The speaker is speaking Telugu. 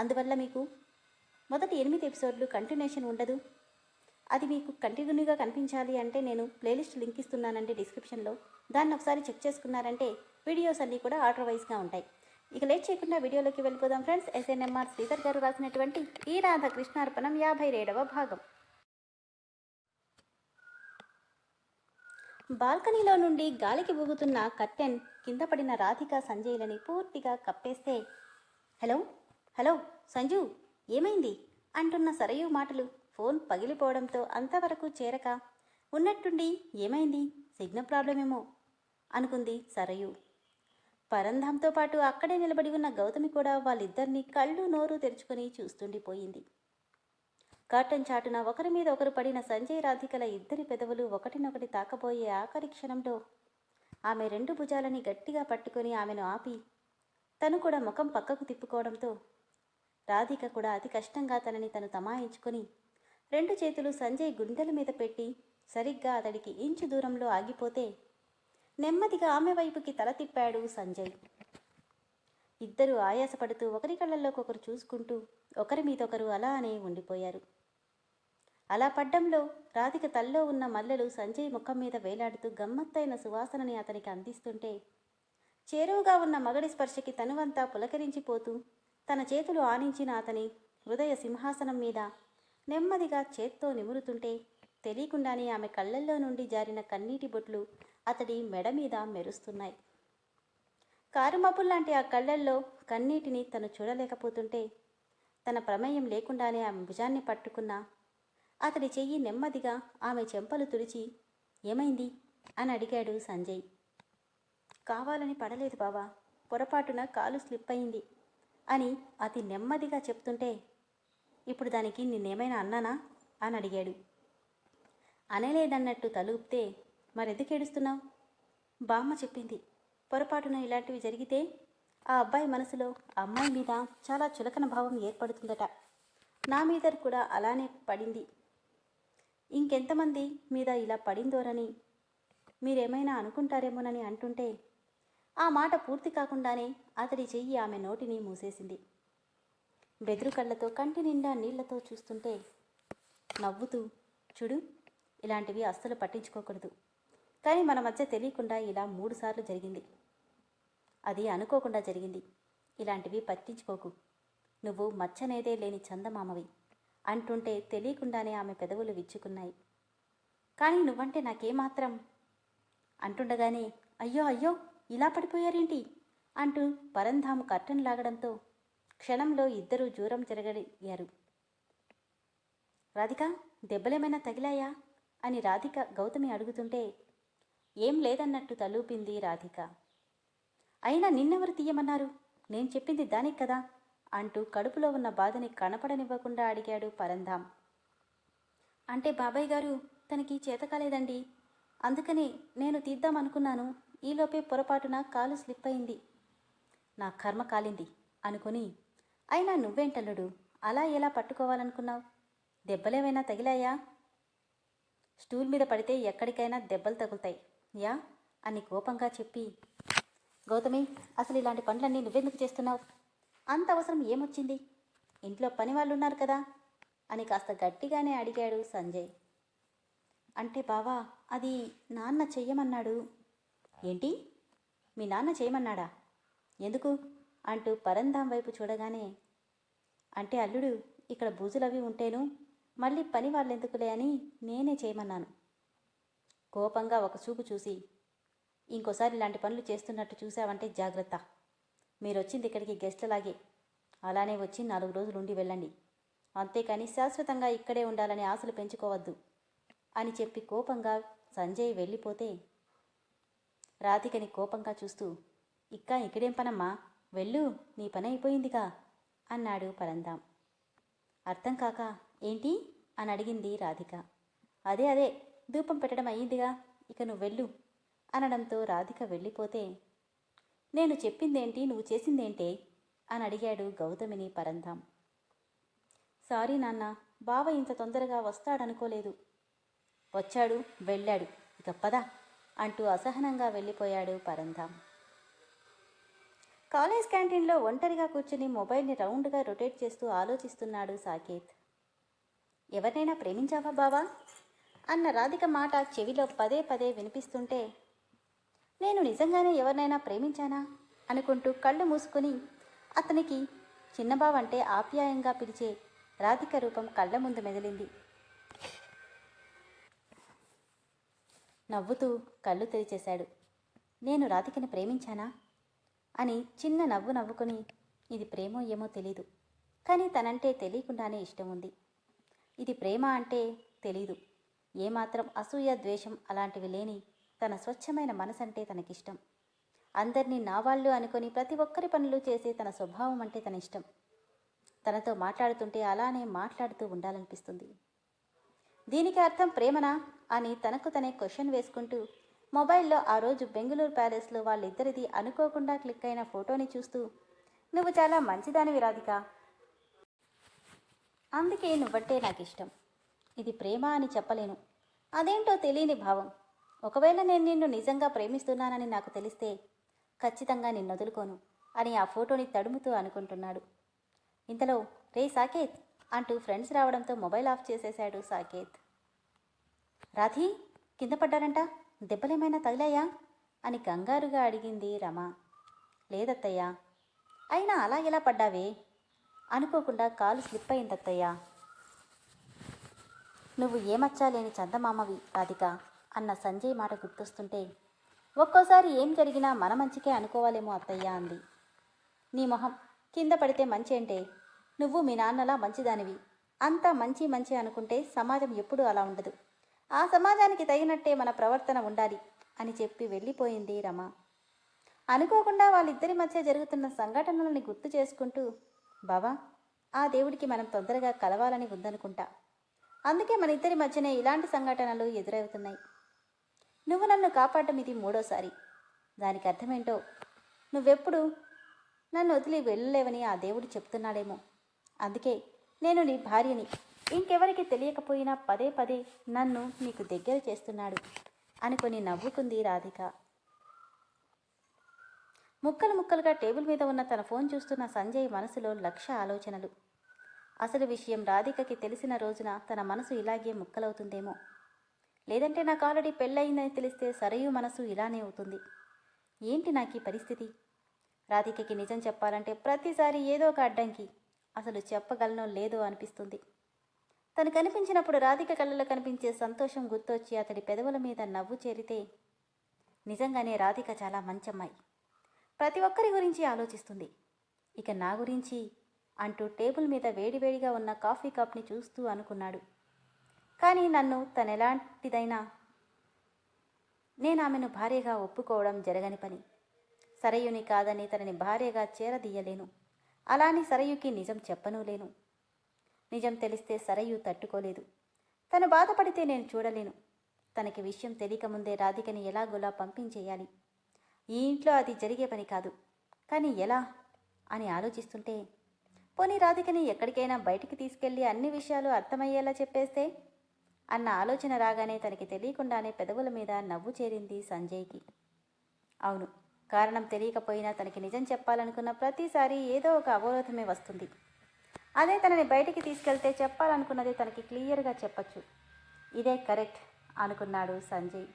అందువల్ల మీకు మొదటి ఎనిమిది ఎపిసోడ్లు కంటిన్యూషన్ ఉండదు. అది మీకు కంటిన్యూగా కనిపించాలి అంటే నేను ప్లేలిస్ట్ లింక్ ఇస్తున్నానండి డిస్క్రిప్షన్లో దాన్ని ఒకసారి చెక్ చేసుకున్నారంటే వీడియోస్ అన్నీ కూడా ఆర్డర్ వైజ్గా ఉంటాయి. ఇక లేట్ చేయకుండా వీడియోలోకి వెళ్ళిపోదాం ఫ్రెండ్స్ ఎస్ఎన్ఎంఆర్ శ్రీధర్ గారు రాసినటువంటి ఈ రాధాకృష్ణార్పణం యాభై రెండవ భాగం. బాల్కనీలో నుండి గాలికి ఊగుతున్న కర్టెన్ కింద పడిన రాధిక సంజయ్లని పూర్తిగా కప్పేస్తే హలో? హలో? సంజు ఏమైంది? అంటున్న సరయు మాటలు ఫోన్ పగిలిపోవడంతో అంతవరకు చేరక ఉన్నట్టుండి ఏమైంది? సిగ్నల్ ప్రాబ్లమేమో అనుకుంది సరయు. పరంధాంతో పాటు అక్కడే నిలబడి ఉన్న గౌతమి కూడా వాళ్ళిద్దరినీ కళ్ళు నోరు తెరుచుకొని చూస్తుండిపోయింది. కాటన్ చాటున ఒకరి మీద ఒకరు పడిన సంజయ్ రాధికల ఇద్దరి పెదవులు ఒకటినొకటి తాకబోయే ఆఖరి క్షణంలో ఆమె రెండు భుజాలని గట్టిగా పట్టుకొని ఆమెను ఆపి తను కూడా ముఖం పక్కకు తిప్పుకోవడంతో రాధిక కూడా అతి కష్టంగా తనని తను తమాయించుకొని రెండు చేతులు సంజయ్ గుండెల మీద పెట్టి సరిగ్గా అతడికి ఇంచు దూరంలో ఆగిపోతే నెమ్మదిగా ఆమె వైపుకి తల తిప్పాడు సంజయ్. ఇద్దరు ఆయాసపడుతూ ఒకరి కళ్ళల్లోకి ఒకరు చూసుకుంటూ ఒకరి మీదొకరు అలానే ఉండిపోయారు. అలా పడ్డంలో రాధిక తల్లో ఉన్న మల్లెలు సంజయ్ ముఖం మీద వేలాడుతూ గమ్మత్తైన సువాసనని అతనికి అందిస్తుంటే చేరువుగా ఉన్న మగడి స్పర్శకి తనువంతా పులకరించిపోతూ తన చేతులు ఆనించిన అతని హృదయ సింహాసనం మీద నెమ్మదిగా చేత్తో నిమురుతుంటే తెలియకుండానే ఆమె కళ్ళల్లో నుండి జారిన కన్నీటి బొట్లు అతడి మెడ మీద మెరుస్తున్నాయి. కారుమబ్బుల్లాంటి ఆ కళ్ళల్లో కన్నీటిని తను చూడలేకపోతుంటే తన ప్రమేయం లేకుండానే ఆమె భుజాన్ని పట్టుకున్న అతడి చెయ్యి నెమ్మదిగా ఆమె చెంపలు తుడిచి ఏమైంది? అని అడిగాడు సంజయ్. కావాలని పడలేదు బావా పొరపాటున కాలు స్లిప్ అయింది. అని అతి నెమ్మదిగా చెప్తుంటే ఇప్పుడు దానికి నిన్నేమైనా అన్నానా? అని అడిగాడు. అనలేదన్నట్టు తలుపితే మరెందుకు ఏడుస్తున్నావు? బామ్మ చెప్పింది. పొరపాటున ఇలాంటివి జరిగితే ఆ అబ్బాయి మనసులో అమ్మాయి మీద చాలా చులకన భావం ఏర్పడుతుందట. నా మీద కూడా అలానే పడింది. ఇంకెంతమంది మీద ఇలా పడిందోరని మీరేమైనా అనుకుంటారేమోనని అంటుంటే ఆ మాట పూర్తి కాకుండానే అతడి చెయ్యి ఆమె నోటిని మూసేసింది. బెదురు కళ్ళతో కంటి నిండా నీళ్ళతో చూస్తుంటే నవ్వుతూ చూడు ఇలాంటివి అస్సలు పట్టించుకోకూడదు. కానీ మన మధ్య తెలియకుండా ఇలా మూడుసార్లు జరిగింది. అది అనుకోకుండా జరిగింది. ఇలాంటివి పట్టించుకోకు. నువ్వు మచ్చనేదే లేని చందమామవి. అంటుంటే తెలియకుండానే ఆమె పెదవులు విచ్చుకున్నాయి. కానీ నువ్వంటే నాకేమాత్రం? అంటుండగానే అయ్యో అయ్యో ఇలా పడిపోయారేంటి? అంటూ పరంధాము కర్టన్ లాగడంతో క్షణంలో ఇద్దరూ జూరం జరగయ్యారు రాధిక దెబ్బలేమైనా తగిలాయా? అని రాధిక గౌతమి అడుగుతుంటే ఏం లేదన్నట్టు తలూపింది రాధిక. అయినా నిన్నెవరు తీయమన్నారు? నేను చెప్పింది దానికి కదా? అంటూ కడుపులో ఉన్న బాధని కనపడనివ్వకుండా అడిగాడు పరంధాం. అంటే బాబాయ్ గారు తనకి చేత కాలేదండి అందుకని నేను తీద్దామనుకున్నాను. ఈలోపే పొరపాటున కాలు స్లిప్ అయింది. నా కర్మ కాలింది అనుకుని అయినా నువ్వేంటల్లుడు? అలా ఎలా పట్టుకోవాలనుకున్నావు? దెబ్బలేమైనా తగిలాయా? స్టూల్ మీద పడితే ఎక్కడికైనా దెబ్బలు తగులుతాయి. యా? అని కోపంగా చెప్పి గౌతమి అసలు ఇలాంటి పనులన్నీ నువ్వెందుకు చేస్తున్నావు? అంత అవసరం ఏమొచ్చింది? ఇంట్లో పని వాళ్ళు ఉన్నారు కదా? అని కాస్త గట్టిగానే అడిగాడు సంజయ్. అంటే బావా అది నాన్న చెయ్యమన్నాడు. ఏంటి? మీ నాన్న చేయమన్నాడా? ఎందుకు? అంటూ పరంధాం వైపు చూడగానే అంటే అల్లుడు ఇక్కడ బూజులవి ఉంటేను మళ్ళీ పని వాళ్ళెందుకులే అని నేనే చేయమన్నాను. కోపంగా ఒక చూపు చూసి ఇంకోసారి ఇలాంటి పనులు చేస్తున్నట్టు చూసావంటే జాగ్రత్త. మీరొచ్చింది ఇక్కడికి గెస్ట్లాగే అలానే వచ్చి నాలుగు రోజులు ఉండి వెళ్ళండి. అంతేకాని శాశ్వతంగా ఇక్కడే ఉండాలని ఆశలు పెంచుకోవద్దు అని చెప్పి కోపంగా సంజయ్ వెళ్ళిపోతే రాధికని కోపంగా చూస్తూ ఇక్క ఇక్కడేం పనమ్మా? వెళ్ళు నీ పని అయిపోయిందిగా అన్నాడు పరందాం. అర్థం కాక ఏంటి? అని అడిగింది రాధిక. అదే అదే ధూపం పెట్టడం అయ్యిందిగా ఇక నువ్వు వెళ్ళు అనడంతో రాధిక వెళ్ళిపోతే నేను చెప్పిందేంటి నువ్వు చేసిందేంటే? అని అడిగాడు గౌతమిని పరందాం. సారీ నాన్న బావ ఇంత తొందరగా వస్తాడనుకోలేదు. వచ్చాడు వెళ్ళాడు ఇక అంటూ అసహనంగా వెళ్ళిపోయాడు పరంధాం కాలేజ్ క్యాంటీన్లో ఒంటరిగా కూర్చుని మొబైల్ని రౌండ్గా రొటేట్ చేస్తూ ఆలోచిస్తున్నాడు సాకేత్. ఎవరినైనా ప్రేమించావా బావా? అన్న రాధిక మాట చెవిలో పదే పదే వినిపిస్తుంటే నేను నిజంగానే ఎవరినైనా ప్రేమించానా? అనుకుంటూ కళ్ళు మూసుకొని అతనికి చిన్నబావ అంటే ఆప్యాయంగా పిలిచే రాధిక రూపం కళ్ళ ముందు మెదిలింది. నవ్వుతూ కళ్ళు తెరిచేశాడు. నేను రాధికని ప్రేమించానా? అని చిన్న నవ్వు నవ్వుకొని ఇది ప్రేమో ఏమో తెలీదు. కానీ తనంటే తెలియకుండానే ఇష్టం ఉంది. ఇది ప్రేమ అంటే తెలీదు. ఏమాత్రం అసూయ ద్వేషం అలాంటివి లేని తన స్వచ్ఛమైన మనసంటే తనకిష్టం. అందరినీ నావాళ్ళు అనుకొని ప్రతి ఒక్కరి పనులు చేసే తన స్వభావం అంటే తన ఇష్టం తనతో మాట్లాడుతుంటే అలానే మాట్లాడుతూ ఉండాలనిపిస్తుంది. దీనికి అర్థం ప్రేమనా? అని తనకు తనే క్వశ్చన్ వేసుకుంటూ మొబైల్లో ఆ రోజు బెంగళూరు ప్యాలెస్లో వాళ్ళిద్దరిది అనుకోకుండా క్లిక్ అయిన ఫోటోని చూస్తూ నువ్వు చాలా మంచిదానివి రాధిక. అందుకే నువ్వంటే నాకు ఇష్టం ఇది ప్రేమ అని చెప్పలేను. అదేంటో తెలియని భావం. ఒకవేళ నేను నిన్ను నిజంగా ప్రేమిస్తున్నానని నాకు తెలిస్తే ఖచ్చితంగా నిన్ను వదులుకోను అని ఆ ఫోటోని తడుముతూ అనుకుంటున్నాడు. ఇంతలో రే సాకేత్ అంటూ ఫ్రెండ్స్ రావడంతో మొబైల్ ఆఫ్ చేసేశాడు సాకేత్. రాధి కింద పడ్డారంట? దెబ్బలేమైనా తగిలాయా? అని కంగారుగా అడిగింది రమ. లేదత్తయ్యా. అయినా అలా ఎలా పడ్డావే? అనుకోకుండా కాలు స్లిప్ అయిందత్తయ్యా. నువ్వు ఏమచ్చాలేని చందమామవి రాధిక అన్న సంజయ్ మాట గుర్తొస్తుంటే ఒక్కోసారి ఏం జరిగినా మన మంచికే అనుకోవాలేమో అత్తయ్య అంది. నీ మొహం కింద పడితే మంచి అంటే నువ్వు మీ నాన్నలా మంచిదానివి. అంతా మంచి మంచి అనుకుంటే సమాజం ఎప్పుడూ అలా ఉండదు. ఆ సమాజానికి తగినట్టే మన ప్రవర్తన ఉండాలి అని చెప్పి వెళ్ళిపోయింది రమ. అనుకోకుండా వాళ్ళిద్దరి మధ్య జరుగుతున్న సంఘటనలని గుర్తు చేసుకుంటూ బావా ఆ దేవుడికి మనం తొందరగా కలవాలని ఉందనుకుంటా. అందుకే మన ఇద్దరి మధ్యనే ఇలాంటి సంఘటనలు ఎదురవుతున్నాయి. నువ్వు నన్ను కాపాడటం ఇది మూడోసారి. దానికి అర్థమేంటో నువ్వెప్పుడు నన్ను వదిలి వెళ్ళలేవని ఆ దేవుడు చెప్తున్నాడేమో. అందుకే నేను నీ భార్యని ఇంకెవరికి తెలియకపోయినా పదే పదే నన్ను నీకు దగ్గర చేస్తున్నాడు అనుకొని నవ్వుకుంది రాధిక. ముక్కలు ముక్కలుగా టేబుల్ మీద ఉన్న తన ఫోన్ చూస్తున్న సంజయ్ మనసులో లక్ష ఆలోచనలు. అసలు విషయం రాధికకి తెలిసిన రోజున తన మనసు ఇలాగే ముక్కలవుతుందేమో. లేదంటే నాకు ఆల్రెడీ పెళ్ళయిందని తెలిస్తే సరయు మనసు ఇలానే అవుతుంది. ఏంటి నాకు ఈ పరిస్థితి? రాధికకి నిజం చెప్పాలంటే ప్రతిసారి ఏదో ఒక అడ్డంకి. అసలు చెప్పగలనో లేదో అనిపిస్తుంది. తను కనిపించినప్పుడు రాధిక కళ్ళలో కనిపించే సంతోషం గుర్తొచ్చి అతడి పెదవుల మీద నవ్వు చేరితే నిజంగానే రాధిక చాలా మంచమ్మాయి. ప్రతి ఒక్కరి గురించి ఆలోచిస్తుంది. ఇక నా గురించి అంటూ టేబుల్ మీద వేడివేడిగా ఉన్న కాఫీ కప్ని చూస్తూ అనుకున్నాడు. కానీ నన్ను తనెలాంటిదైనా నేను ఆమెను భార్యగా ఒప్పుకోవడం జరగని పని. సరయుని కాదని తనని భార్యగా చేరదీయలేను. అలాని సరయుకి నిజం చెప్పనూ లేను. నిజం తెలిస్తే సరయు తట్టుకోలేదు. తను బాధపడితే నేను చూడలేను. తనకి విషయం తెలియకముందే రాధికని ఎలాగోలా పంపించేయాలి. ఈ ఇంట్లో అది జరిగే పని కాదు. కానీ ఎలా? అని ఆలోచిస్తుంటే పోనీ రాధికని ఎక్కడికైనా బయటికి తీసుకెళ్ళి అన్ని విషయాలు అర్థమయ్యేలా చెప్పేస్తే? అన్న ఆలోచన రాగానే తనకి తెలియకుండానే పెదవుల మీద నవ్వు చేరింది సంజయ్కి. అవును కారణం తెలియకపోయినా తనకి నిజం చెప్పాలనుకున్న ప్రతిసారి ఏదో ఒక అవరోధమే వస్తుంది. అదే తనని బయటికి తీసుకెళ్తే చెప్పాలనుకున్నది తనకి క్లియర్గా చెప్పచ్చు. ఇదే కరెక్ట్ అనుకున్నాడు సంజయ్.